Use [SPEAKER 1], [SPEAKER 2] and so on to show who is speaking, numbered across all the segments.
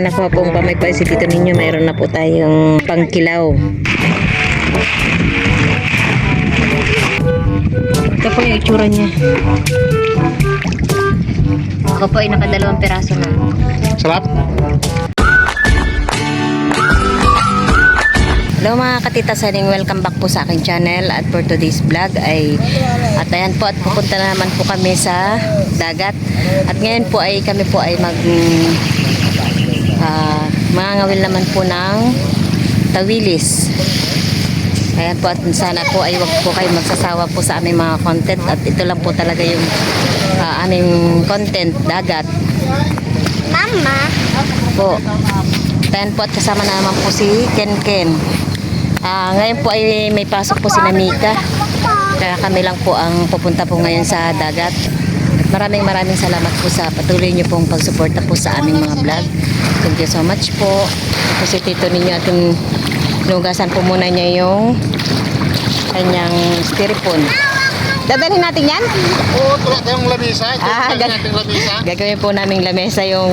[SPEAKER 1] Nakuha pong pamaypay si Tito Ninyo. Mayroon na po tayong pangkilaw. Ito po yung itsura niya.
[SPEAKER 2] Ako po ay nakadalawang peraso na.
[SPEAKER 3] Sarap.
[SPEAKER 1] Hello mga katita saning welcome back po sa aking channel at for today's vlog ay at ayan po at pupunta na naman po kami sa dagat at ngayon po ay kami po ay mag uh, mga ngawil naman po ng tawilis ayan po at sana po ay wag po kayo magsasawa po sa aming mga content at ito lang po talaga yung ah, aming content dagat
[SPEAKER 2] Mama!
[SPEAKER 1] po. Ayan po at kasama na naman po si Ken Ken. Ah, ngayon po ay may pasok po si Namika. Kaya kami lang po ang pupunta po ngayon sa dagat. Maraming maraming salamat po sa patuloy niyo pong pagsuporta po sa aming mga vlog. Thank you so much po. Po si Tito ninyo at yung nugasan po muna niya yung kanyang styrofoam. Dadalhin natin yan?
[SPEAKER 3] Oo, tula tayong lamisa. Ito
[SPEAKER 1] Ah,
[SPEAKER 3] nating lamisa.
[SPEAKER 1] Gagawin po naming lamesa yung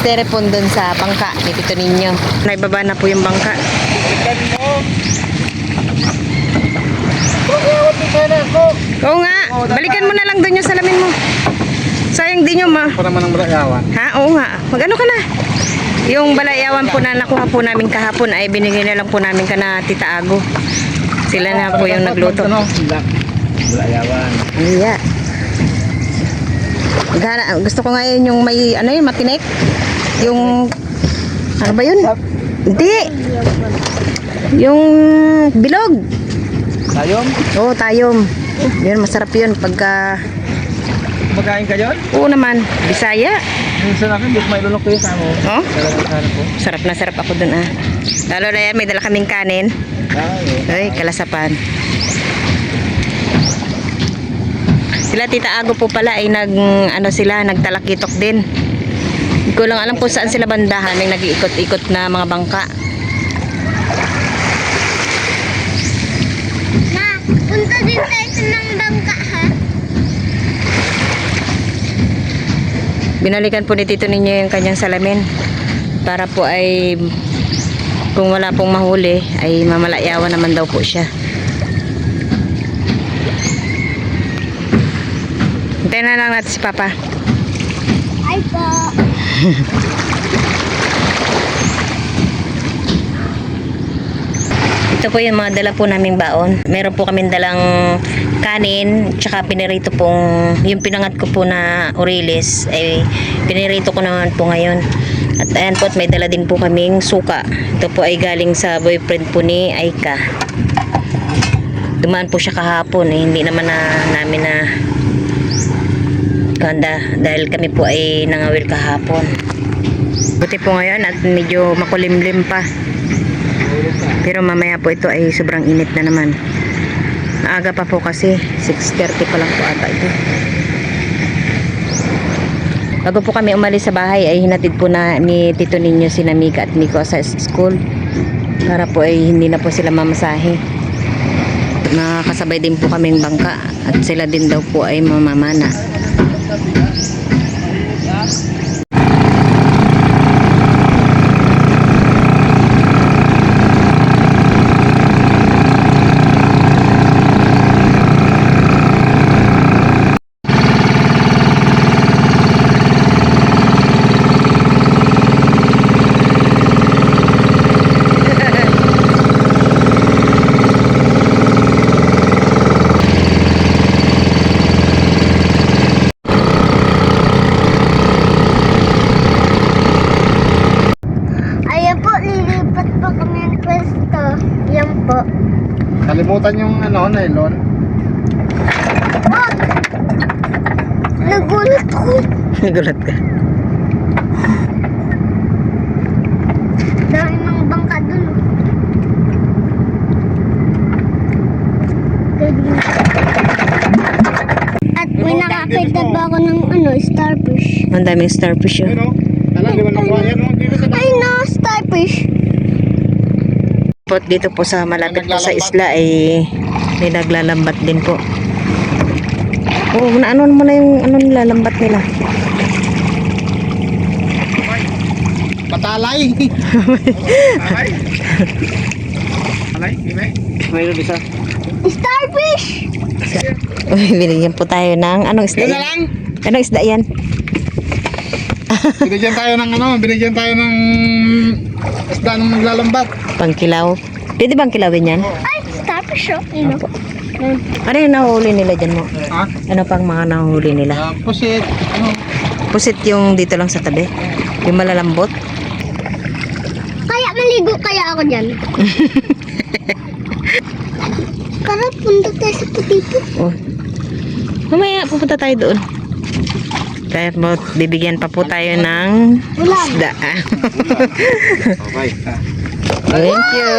[SPEAKER 1] styrofoam dun sa bangka ni Tito Ninyo. Naibaba na po yung bangka. Oo nga, balikan mo na lang dun yung salamin mo. Sayang din yung ma...
[SPEAKER 3] Para man ang balayawan.
[SPEAKER 1] Ha? Oo nga. Magano ka na? Yung balayawan po na nakuha po namin kahapon ay binigay na lang po namin ka na Tita Ago. Sila na po yung nagluto.
[SPEAKER 3] Ano? Balayawan.
[SPEAKER 1] Iya. Gana, gusto ko ngayon yung may ano yun, matinik. Yung ano ba yun? Hindi. Yung bilog.
[SPEAKER 3] Tayong?
[SPEAKER 1] Oo, tayom. Yun, masarap yun pagka...
[SPEAKER 3] Kumakain ka yun?
[SPEAKER 1] Oo naman, Bisaya.
[SPEAKER 3] Minsan akin, di ko may lulok ko yun sa mo.
[SPEAKER 1] Oh, sarap na sarap ako dun ah. Lalo na yan, may dala kaming kanin.
[SPEAKER 3] Ay,
[SPEAKER 1] Ay, kalasapan. Sila Tita Ago po pala ay nag ano sila, nagtalakitok din. Hindi ko lang alam kung saan sila bandahan, may nag-iikot-ikot na mga bangka.
[SPEAKER 2] Ma, punta din tayo ng bangka ha?
[SPEAKER 1] Binalikan po ni Tito ninyo yung kanyang salamin para po ay kung wala pong mahuli ay mamalayawan naman daw po siya. Hintayin na lang natin si Papa.
[SPEAKER 2] Ay po.
[SPEAKER 1] Ito po yung mga dala po naming baon. Meron po kaming dalang kanin, tsaka pinirito pong, yung pinangat ko po na orilis, ay pinirito ko naman po ngayon. At ayan po, at may dala din po kaming suka. Ito po ay galing sa boyfriend po ni Aika. Dumaan po siya kahapon, eh, hindi naman na namin na kanda dahil kami po ay nangawil kahapon. Buti po ngayon at medyo makulimlim pa. Pero mamaya po ito ay sobrang init na naman. Maaga pa po kasi 6.30 pa lang po ata ito. Bago po kami umalis sa bahay ay hinatid po na ni Tito Ninyo si Namika at Miko sa school. Para po ay hindi na po sila mamasahe. Nakakasabay din po kaming bangka at sila din daw po ay mamamana.
[SPEAKER 2] Ayan po, lilipat po kami ng pwesto. Yan po.
[SPEAKER 3] Kalimutan yung ano, nylon.
[SPEAKER 2] Oh! Nagulat ko.
[SPEAKER 1] Nagulat ka.
[SPEAKER 2] Dami ng bangka dun. At may nakakita pa ako ng ano, starfish.
[SPEAKER 1] Ang daming starfish yun.
[SPEAKER 3] Ano? Alam, di ba nakuha yan? oh?
[SPEAKER 2] Ay no, starfish.
[SPEAKER 1] Po dito po sa malapit po sa isla ay may naglalambat din po. Oo, na ano mo na yung ano nilalambat nila.
[SPEAKER 3] Patalay. Alay. Alay, ime. Mayroon isa.
[SPEAKER 2] Starfish!
[SPEAKER 1] Uy, binigyan po tayo ng anong isda
[SPEAKER 3] Yun na lang.
[SPEAKER 1] Anong isda yan?
[SPEAKER 3] Binigyan tayo ng ano, binigyan tayo ng isda ng naglalambat.
[SPEAKER 1] Pangkilaw. Pwede bang kilawin yan?
[SPEAKER 2] Ay, starfish. Yun oh. Yun.
[SPEAKER 1] Ano yung nahuli nila dyan mo?
[SPEAKER 3] Ha?
[SPEAKER 1] Ano pang mga nahuli nila?
[SPEAKER 3] Ah, pusit. Ano?
[SPEAKER 1] Pusit yung dito lang sa tabi. Yung malalambot.
[SPEAKER 2] Kaya maligo kaya ako dyan. Tara, punta tayo sa putipo.
[SPEAKER 1] Oh. Mamaya pupunta tayo doon. Kaya po, bibigyan pa po tayo ng
[SPEAKER 2] Ulam.
[SPEAKER 1] isda.
[SPEAKER 3] Okay.
[SPEAKER 1] Thank you.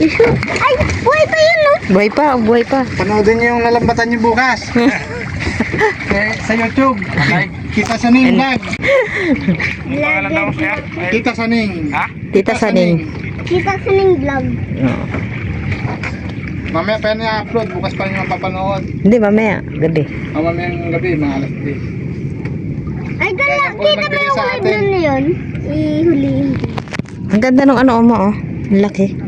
[SPEAKER 2] Ay, buhay pa yun no?
[SPEAKER 1] Buhay pa, buhay pa.
[SPEAKER 3] Panoodin niyo yung nalambatan niyo bukas. eh, sa YouTube. Like, kita sa Ning Vlog. Kita sa Ning. Ha?
[SPEAKER 1] Tita Saning.
[SPEAKER 2] Kita sa ning vlog.
[SPEAKER 3] Mamaya pa yan i-upload. Bukas pa niyo mapapanood.
[SPEAKER 1] Hindi, mamaya. Gabi.
[SPEAKER 3] O mamayang gabi, mga alas 10.
[SPEAKER 2] Ay, gala, kita mo yung
[SPEAKER 3] atin.
[SPEAKER 2] nun na yun. Ihulihin.
[SPEAKER 1] Ang ganda ng ano mo, oh. Ang laki.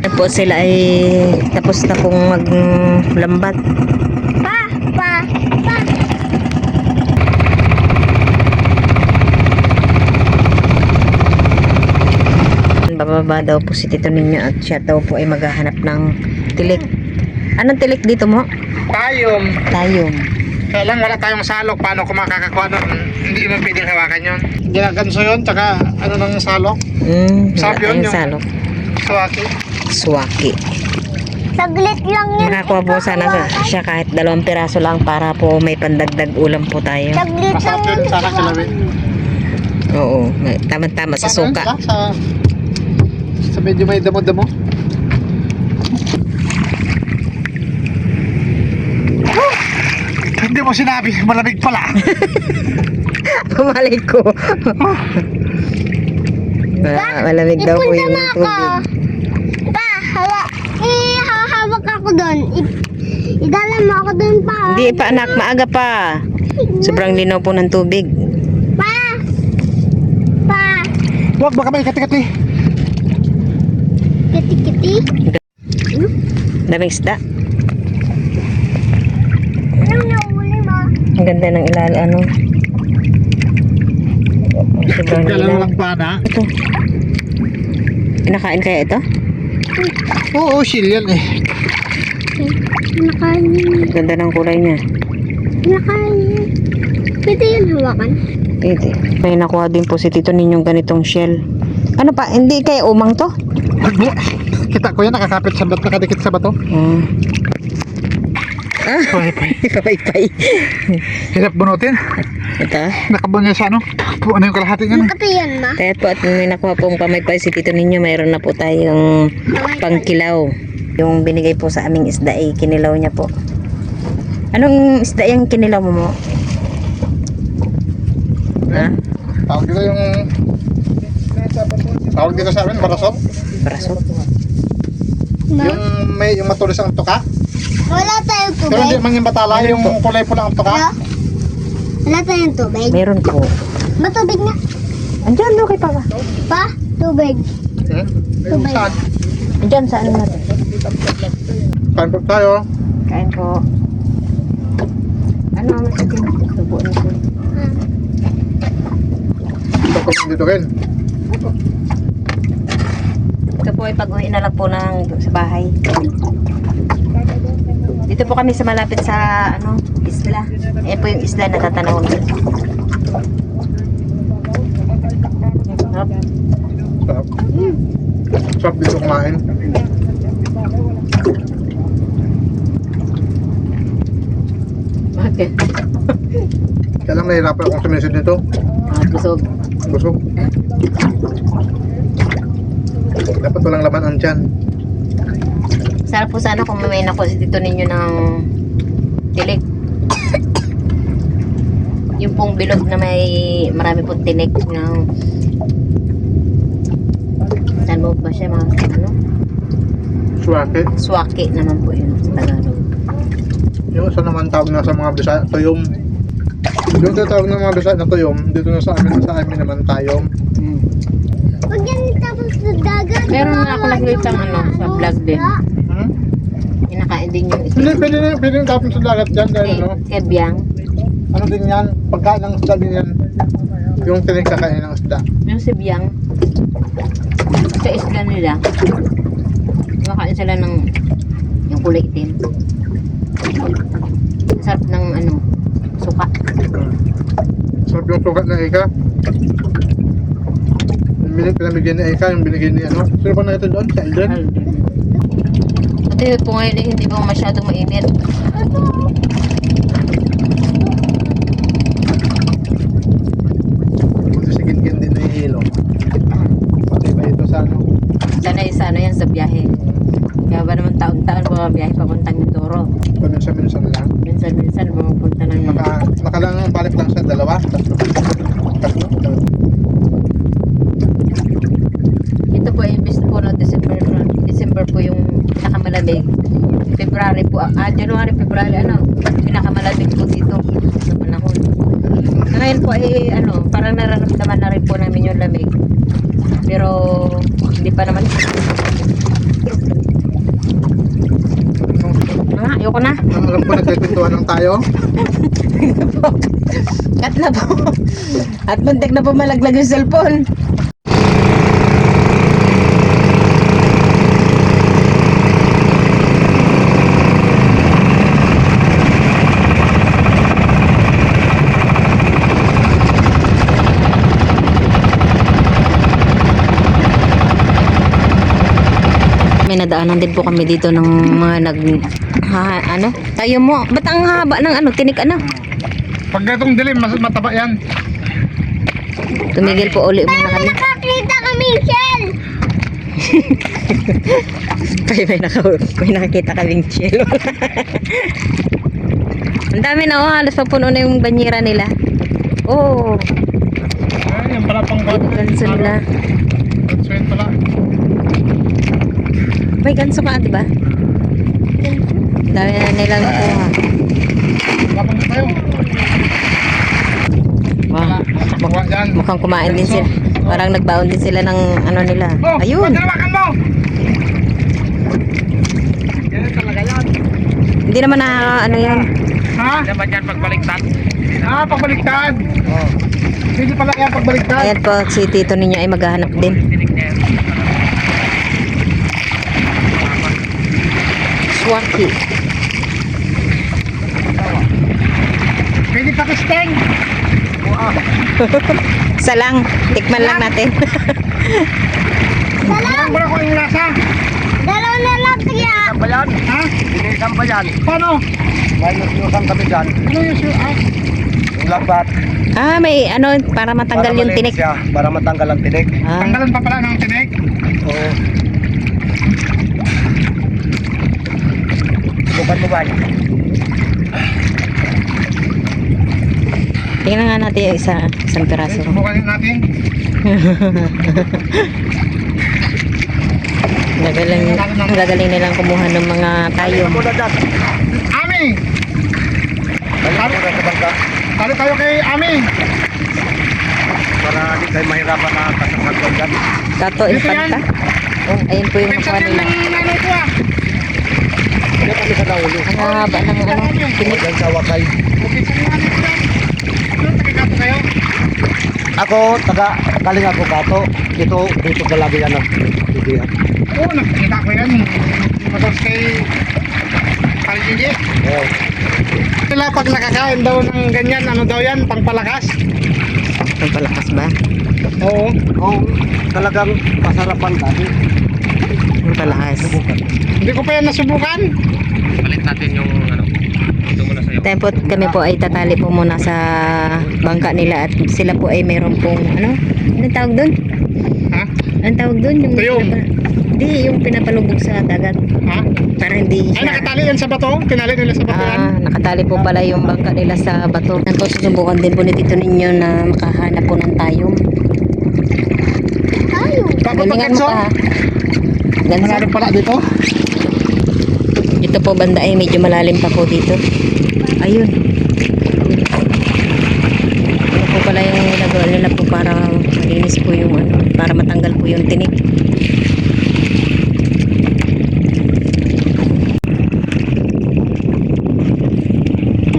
[SPEAKER 1] Tapos sila ay tapos na pong maglambat.
[SPEAKER 2] Pa, pa, pa.
[SPEAKER 1] Bababa daw po si Tito Ninyo at siya daw po ay maghahanap ng tilik. Anong tilik dito mo?
[SPEAKER 3] Tayong.
[SPEAKER 1] Tayong.
[SPEAKER 3] Kaya lang wala tayong salok. Paano kung makakakuha nun? Hindi mo pwedeng hawakan yun. Ginaganso yun, tsaka ano nang salok?
[SPEAKER 1] Mm,
[SPEAKER 3] Sarap yun, yung-
[SPEAKER 1] salok.
[SPEAKER 3] Suwaki.
[SPEAKER 1] Swaki.
[SPEAKER 2] Saglit lang yun.
[SPEAKER 1] Makakuha po sana sa- siya kahit dalawang piraso lang para po may pandagdag ulam po tayo.
[SPEAKER 2] Saglit lang
[SPEAKER 3] yun,
[SPEAKER 2] yun.
[SPEAKER 3] sana sila rin.
[SPEAKER 1] Oo, tama-tama sa
[SPEAKER 3] Saan yun?
[SPEAKER 1] suka.
[SPEAKER 3] Sa, sa medyo may damo-damo. Hindi mo sinabi, malamig pala.
[SPEAKER 1] Pumalay ko. Ah, malamig daw po yung
[SPEAKER 2] mo ako.
[SPEAKER 1] tubig.
[SPEAKER 2] Pa, hala. Ihahawak ako doon. Idala mo ako doon pa.
[SPEAKER 1] Hindi pa anak, maaga pa. Sobrang linaw po ng tubig.
[SPEAKER 2] Pa. Pa.
[SPEAKER 3] Huwag baka may kati-kati.
[SPEAKER 2] Kiti-kiti.
[SPEAKER 1] Daming isda.
[SPEAKER 2] Anong nahuli mo?
[SPEAKER 1] Ang ganda ng ilal, ano. Sobrang
[SPEAKER 3] Kailan
[SPEAKER 1] linaw.
[SPEAKER 3] lang pana.
[SPEAKER 1] Ito. Kinakain kaya ito?
[SPEAKER 3] Oo, shield yan eh.
[SPEAKER 2] Nakain yun.
[SPEAKER 1] Ganda ng kulay niya.
[SPEAKER 2] Nakain yun. Pwede yun hawakan.
[SPEAKER 1] Pwede. May nakuha din po si Tito ninyong ganitong shell. Ano pa? Hindi kaya umang to?
[SPEAKER 3] Hindi. Kita ko yan, nakakapit sa bato, nakadikit sa bato.
[SPEAKER 1] Ah,
[SPEAKER 3] Pay-pay.
[SPEAKER 1] kapay-pay.
[SPEAKER 3] Hirap bunutin.
[SPEAKER 1] Ito.
[SPEAKER 3] Nakabunya sa ano. Ano yung kalahati niya. no?
[SPEAKER 2] Makati yan ma.
[SPEAKER 1] Kaya po at may nakuha pong pamaypay si Tito ninyo, mayroon na po tayong pangkilaw. Yung binigay po sa aming isda ay kinilaw niya po. Anong isda yung kinilaw mo mo? Ha?
[SPEAKER 3] Tawag dito yung... Tawag dito sa amin, barasot.
[SPEAKER 1] Braso?
[SPEAKER 2] Ma.
[SPEAKER 3] Yung may yung matulis ang tuka.
[SPEAKER 2] Wala tayong
[SPEAKER 3] Pero hindi
[SPEAKER 2] tubig.
[SPEAKER 3] man yung batala, yung kulay pula ang tuka.
[SPEAKER 2] Wala? Wala tayong tubig.
[SPEAKER 1] Meron po.
[SPEAKER 2] Matubig na.
[SPEAKER 1] Andyan daw kay Papa.
[SPEAKER 2] Pa, tubig.
[SPEAKER 3] Hmm?
[SPEAKER 2] Tubig.
[SPEAKER 3] Saan?
[SPEAKER 1] Andyan sa ano natin.
[SPEAKER 3] Kain po tayo.
[SPEAKER 1] Kain po. Ano ang masakin? Subo na po.
[SPEAKER 3] Dito ko dito rin.
[SPEAKER 1] Ito po ay pag-uwi na lang po ng sa bahay. Dito po kami sa malapit sa ano, isla. Ayan po yung isla na tatanaw namin. Sarap.
[SPEAKER 3] Sarap. Sarap dito kumain.
[SPEAKER 1] Bakit?
[SPEAKER 3] Kaya lang nahihirapan akong sumisid nito.
[SPEAKER 1] Ah, busog.
[SPEAKER 3] Busog. Dapat walang laman ang tiyan.
[SPEAKER 1] Sarap po sana kung may nakuha dito ninyo ng tilik. yung pong bilog na may marami pong tinik ng saan mo ba siya mga ano?
[SPEAKER 3] Suwake.
[SPEAKER 1] Swaki naman po yun sa Tagalog.
[SPEAKER 3] Yung isa naman tawag na sa mga Bisaya, tuyong. Yung tatawag ng mga basa na tuyom, dito na sa amin, sa amin naman tayong.
[SPEAKER 2] Pag yan tapos sa dagat,
[SPEAKER 1] Meron na ako nakita ng ano, sa vlog din.
[SPEAKER 3] Hmm?
[SPEAKER 1] Kinakain din yung
[SPEAKER 3] Pwede, pwede, na- pwede na tapon sa dagat dyan dahil ano,
[SPEAKER 1] Kebyang.
[SPEAKER 3] ano din yan, pagkain ng isda din yan. Yung tinigkakain ng isda.
[SPEAKER 1] Yung sibyang. Sa isla nila. Kumakain sila ng yung kulay itim. Sarap ng ano, suka.
[SPEAKER 3] Sarap yung sukat ng Eka. Pinamigyan ni Eka, yung binigyan ni ano. Sino pa na ito doon? Sa Eldred?
[SPEAKER 1] Pati po ngayon eh, hindi pa masyadong mainit.
[SPEAKER 3] Kasi si Ginkin din na hilo. Pati ba ito sa ano?
[SPEAKER 1] Sanay sa ano yan sa biyahe. Kaya ba naman taon-taon mga biyahe papuntang Mindoro.
[SPEAKER 3] Paminsan-minsan lang.
[SPEAKER 1] Minsan-minsan pumunta ng
[SPEAKER 3] Maka, makalang balik lang sa dalawa. Tatlo. Tatlo.
[SPEAKER 1] Ito po ay imbis po na December, December po yung pinakamalamig. February po, ah, January, February, ano, pinakamalamig po dito sa panahon. Ngayon po ay, ano, parang nararamdaman na rin po namin yung lamig. Pero, hindi pa naman. Ah, ayoko na.
[SPEAKER 3] Ang alam ko nagkikwentuhan lang tayo.
[SPEAKER 1] Cut na po. At muntik na po malaglag yung cellphone. Nadaanan din po kami dito ng mga nag ha, ano? Tayo mo. Ba't ang haba ng ano? Tinik ano?
[SPEAKER 3] Pag gatong dilim, mas mataba yan.
[SPEAKER 1] Tumigil po uli muna kami.
[SPEAKER 2] nakakita kami, Shell!
[SPEAKER 1] Kaya may, naka, may nakakita kaming chelo. Ang dami na oh, halos papuno na yung banyera nila. Oh,
[SPEAKER 3] Ay, yan pala pang
[SPEAKER 1] ganso nila.
[SPEAKER 3] Sweet pala.
[SPEAKER 1] May ganso ka, di ba? Dami na nilang kuha. Wow. Mukhang kumain din sila. Parang nagbaon din sila ng ano nila. Ayun. Hindi naman na ano yan.
[SPEAKER 3] Ha? Yan ba yan pagbaliktad? Ah, pagbaliktad. Oh. Hindi pala yan pagbaliktad.
[SPEAKER 1] Ayan po, si tito ninyo ay maghahanap din. Swaki.
[SPEAKER 3] Pwede pakisteng.
[SPEAKER 1] Isa lang. Tikman lang natin.
[SPEAKER 3] Alam mo na kung yung lasa.
[SPEAKER 2] Dalawa na lang kaya.
[SPEAKER 3] ba yan? Ha? Dinisan ba yan? Paano? May nusyusan kami dyan. Ano yung su- ah?
[SPEAKER 4] Yung lambat.
[SPEAKER 1] Ah, may ano, para matanggal yung tinik.
[SPEAKER 4] Siya, para matanggal ang tinik.
[SPEAKER 1] Ah,
[SPEAKER 3] Tanggalan pa pala ng tinik.
[SPEAKER 4] Oo. Subukan mo ba?
[SPEAKER 1] tingnan nga natin yung isa, isang piraso.
[SPEAKER 3] Subukan natin.
[SPEAKER 1] Gagaling, gagaling nilang kumuha ng mga tayo.
[SPEAKER 3] Ami!
[SPEAKER 4] Sa
[SPEAKER 3] Talo tayo kay Ami.
[SPEAKER 4] para di kayo mahirapan na kasasagwan dyan.
[SPEAKER 1] Tato
[SPEAKER 3] yan.
[SPEAKER 1] infanta. Ayun po yung
[SPEAKER 3] Pinsan
[SPEAKER 1] nakuha
[SPEAKER 3] yan
[SPEAKER 1] nila.
[SPEAKER 3] ng nanay ko ah.
[SPEAKER 4] Diyan kami sa naulo.
[SPEAKER 1] Ang haba ng ano.
[SPEAKER 4] Diyan sa wakay. Ako, taga, galing ako kato. Dito, dito ka lagi yan. Dito yan.
[SPEAKER 3] Oo, nakikita ko yan. Matos kay Paligigi.
[SPEAKER 4] Oo.
[SPEAKER 3] Sila pag nakakain daw ng ganyan, ano daw yan, pangpalakas.
[SPEAKER 1] Ang palakas ba?
[SPEAKER 3] Oo.
[SPEAKER 4] Oo. Talagang masarapan dati.
[SPEAKER 1] Ang palakas.
[SPEAKER 3] Hindi ko pa yan nasubukan.
[SPEAKER 4] Palit natin yung ano. Ito muna sa'yo.
[SPEAKER 1] Tayo po, kami po ay tatali po muna sa bangka nila at sila po ay mayroon pong ano? Anong tawag doon?
[SPEAKER 3] Ha?
[SPEAKER 1] Anong tawag doon? Yung
[SPEAKER 3] Tuyong.
[SPEAKER 1] Hindi, yung pinapalubog sa dagat.
[SPEAKER 3] Ha?
[SPEAKER 1] Para hindi
[SPEAKER 3] Ay,
[SPEAKER 1] siya...
[SPEAKER 3] nakatali yan sa bato. Tinali nila sa bato yan.
[SPEAKER 1] Ah, nakatali po pala yung bangka nila sa bato. Yan po, susubukan din po ni Tito ninyo na makahanap po ng tayong.
[SPEAKER 2] Tayo.
[SPEAKER 1] Galingan mo pa Gansa.
[SPEAKER 3] Malalim pala dito?
[SPEAKER 1] Dito po banda ay medyo malalim pa po dito. Ayun. Ano po pala yung ginagawa nila po para malinis po yung ano, para matanggal po yung tinik.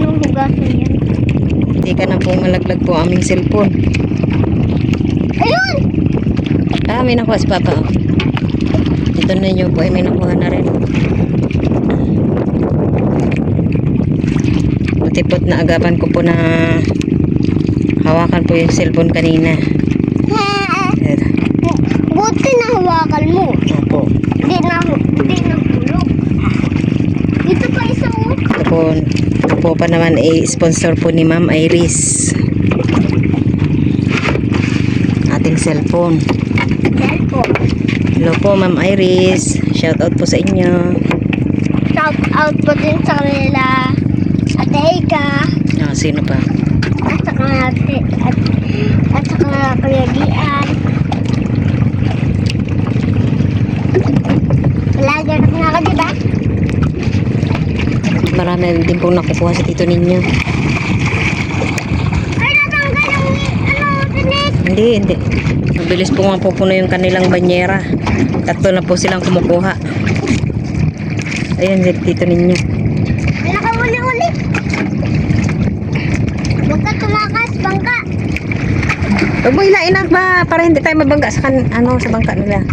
[SPEAKER 2] Anong hugasan yan?
[SPEAKER 1] Teka na po malaglag po aming cellphone.
[SPEAKER 2] Ayun!
[SPEAKER 1] Ah, may nakuha si Papa. Okay. Ito na nyo po ay may nakuha na rin. Matipot na agapan ko po na hawakan po yung cellphone kanina. Ito.
[SPEAKER 2] Buti na hawakan mo.
[SPEAKER 1] Opo.
[SPEAKER 2] Hindi na, hindi na hulog. Dito pa isang
[SPEAKER 1] Ito po, ito po pa naman ay sponsor po ni Ma'am Iris. Ating cellphone.
[SPEAKER 2] cellphone.
[SPEAKER 1] Hello po Ma'am Iris. Shout out po sa inyo.
[SPEAKER 2] Shout out po din sa kanila. Ate Eka.
[SPEAKER 1] Ah, sino pa?
[SPEAKER 2] At sa kanila at, at sa kanila Kuya Gian. Vlogger na ako, di ba?
[SPEAKER 1] Marami din pong nakukuha sa tito ninyo.
[SPEAKER 2] Ay, natanggal yung ano, tinik.
[SPEAKER 1] Hindi, hindi. Mabilis po nga pupuno yung kanilang banyera. Tatlo na po silang kumukuha. Ayun, dito ninyo.
[SPEAKER 2] Huwag ka tumakas, bangka.
[SPEAKER 1] Huwag mo hilain na ba para hindi tayo mabangga sa, kan, ano, sa bangka nila.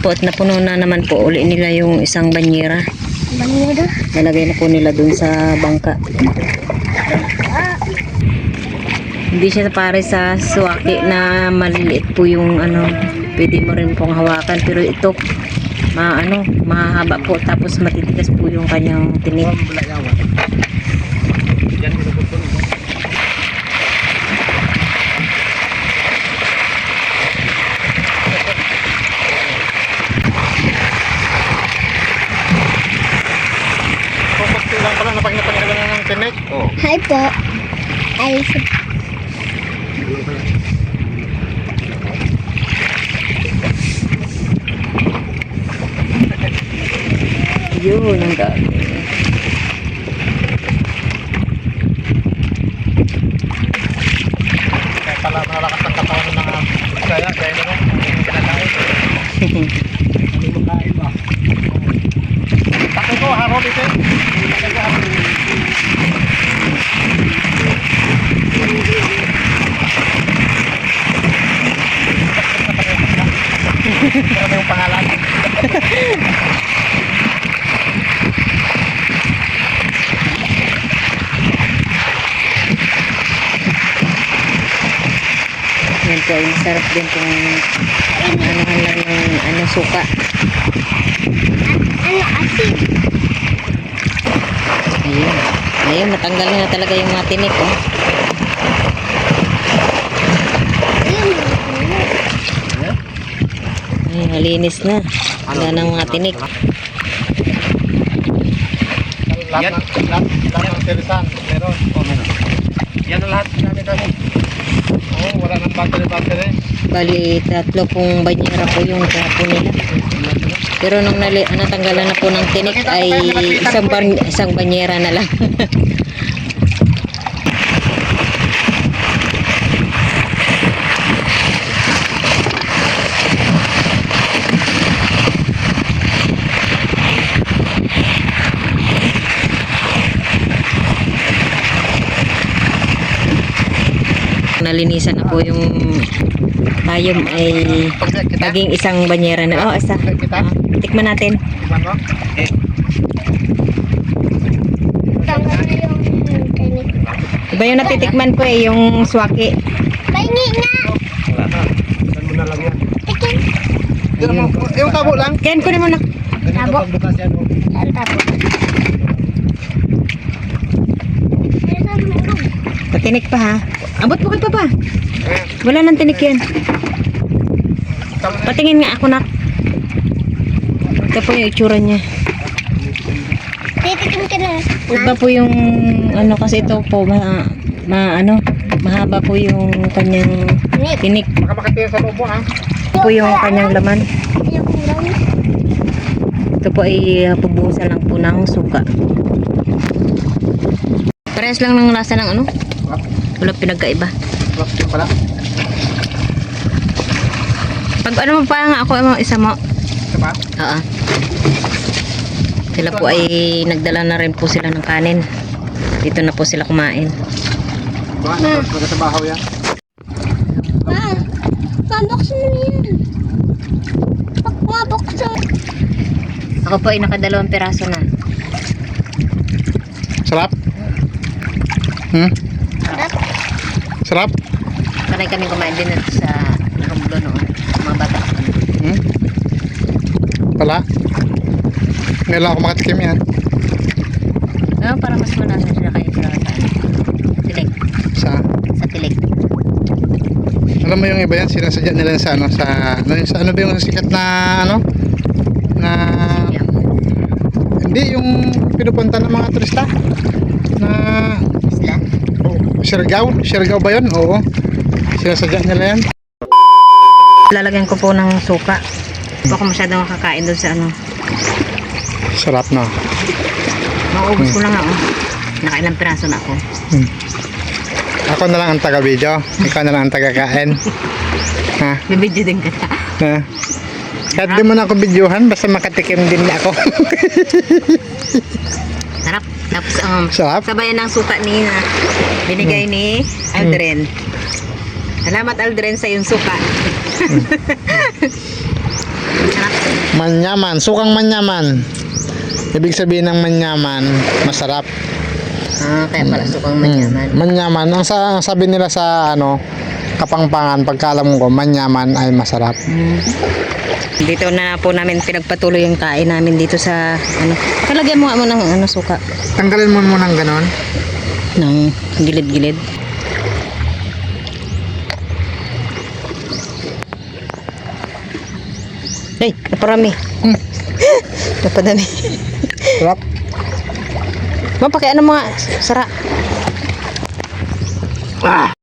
[SPEAKER 1] Po at napuno na naman po uli nila yung isang banyera.
[SPEAKER 2] Banyero.
[SPEAKER 1] Nalagay na po nila dun sa bangka. Hindi siya pare sa suwaki na maliliit po yung ano, pwede mo rin pong hawakan pero ito ma ano, mahaba po tapos matitigas po yung kanyang tinik.
[SPEAKER 3] Kukukti lang pala na pag natanggalan ng tinik. Oh.
[SPEAKER 2] Hi po. Ay,
[SPEAKER 1] Yun ang gagawin.
[SPEAKER 3] Kaya pala malakas ang katawan ng mga kaya, kaya naman, hindi kinakain. Takot ko, harap ito. Takot ko, harap. Ano yung pangalan?
[SPEAKER 1] Yan po, yung sarap din kung anuhan lang ng ano, suka.
[SPEAKER 2] ano, asin.
[SPEAKER 1] Ayun. Ayun, natanggal na talaga yung mga tinik. Oh.
[SPEAKER 2] Ayun.
[SPEAKER 1] Ay, malinis na. Wala ng mga tinik.
[SPEAKER 3] Lahat, ng, lahat, lahat ng tirisan, meron. Oh, meron. Yan ang lahat namin kami. Oh, wala nang battery-battery.
[SPEAKER 1] Bali, tatlo pong banyera po yung kapo nila. Pero nung natanggalan na po ng tinik ay isang, ban, isang banyera na lang. Nalinisan na po yung tayom ay naging isang banyera na. Oh, isa.
[SPEAKER 3] Kita?
[SPEAKER 1] Tikman natin.
[SPEAKER 3] Tikman mo?
[SPEAKER 2] Na tinik.
[SPEAKER 1] Iba yung natitikman ko eh, yung swaki.
[SPEAKER 2] Pahingi nga.
[SPEAKER 3] Wala na. Saan mo na lang yan? Yung, tabo lang.
[SPEAKER 1] Ken, kunin mo na.
[SPEAKER 2] Tabo.
[SPEAKER 3] Yan.
[SPEAKER 2] tabo.
[SPEAKER 1] Patinik pa ha. Abot po kay papa. Wala nang tinik yan. Patingin nga ako nak. Ito po yung itsura niya.
[SPEAKER 2] Titikim ka na.
[SPEAKER 1] Iba po yung ano kasi ito po ma, ma ano mahaba po yung kanyang
[SPEAKER 2] Tinik.
[SPEAKER 3] makatira sa loob mo ha.
[SPEAKER 1] Ito po yung kanyang laman. Ito po ay uh, pubuhusan lang po ng suka. Parehas lang ng lasa ng ano? Wala pinagkaiba.
[SPEAKER 3] Din pala.
[SPEAKER 1] Pag ano mo pa nga ako ano, isa mo.
[SPEAKER 3] Ito pa?
[SPEAKER 1] Oo. Sila po ay nagdala na rin po sila ng kanin. Dito na po sila kumain.
[SPEAKER 3] Ba, magkasabahaw yan.
[SPEAKER 2] Ma, pabuksan mo yan. Pak- Mabuksan.
[SPEAKER 1] Ako po ay nakadalawang piraso na.
[SPEAKER 3] Sarap? Hmm?
[SPEAKER 2] Sarap.
[SPEAKER 1] Panay kami kumain din at sa Romulo noon. Mga bata.
[SPEAKER 3] Hmm? Wala? Ngayon lang ako makatikim yan.
[SPEAKER 1] No, para mas malasa sila kayo sa tilik.
[SPEAKER 3] Sa,
[SPEAKER 1] Sa tilik.
[SPEAKER 3] alam mo yung iba yan, sinasadya nila sa ano, sa, ano, sa ano ba yung sikat na, ano? Na, hindi, yung pinupunta ng mga turista. Na. Siargao? Siargao ba yun? Oo. Sinasadya nila yan.
[SPEAKER 1] Lalagyan ko po ng suka. Baka masyadong makakain doon sa ano.
[SPEAKER 3] Sarap na.
[SPEAKER 1] Mauubos ko lang ako. Nakailang piraso na ako.
[SPEAKER 3] Hmm. Ako na lang ang taga-video. Ikaw na lang ang taga-kain. Ha?
[SPEAKER 1] Bibidyo din kita.
[SPEAKER 3] Ha? Kahit di mo na ako videohan, basta makatikim din na ako.
[SPEAKER 1] Tapos um,
[SPEAKER 3] Sarap?
[SPEAKER 1] sabayan ng suka ni na binigay ni Aldrin. Salamat Aldrin sa yung suka. Sarap.
[SPEAKER 3] manyaman. Sukang manyaman. Ibig sabihin ng manyaman, masarap.
[SPEAKER 1] Ah, kaya pala sukang
[SPEAKER 3] Hmm.
[SPEAKER 1] manyaman.
[SPEAKER 3] Manyaman. Ang, sa, ang sabi nila sa ano, kapangpangan, pagkalam ko, manyaman ay masarap.
[SPEAKER 1] Mm. Dito na po namin pinagpatuloy yung kain namin dito sa ano. Kalagyan mo nga mo ng ano suka
[SPEAKER 3] Tanggalin mo muna ng ganon.
[SPEAKER 1] ng gilid-gilid. Ay, naparami.
[SPEAKER 3] Hmm.
[SPEAKER 1] Napadami.
[SPEAKER 3] Sarap.
[SPEAKER 1] Mapaki ano mga sara.
[SPEAKER 3] Ah!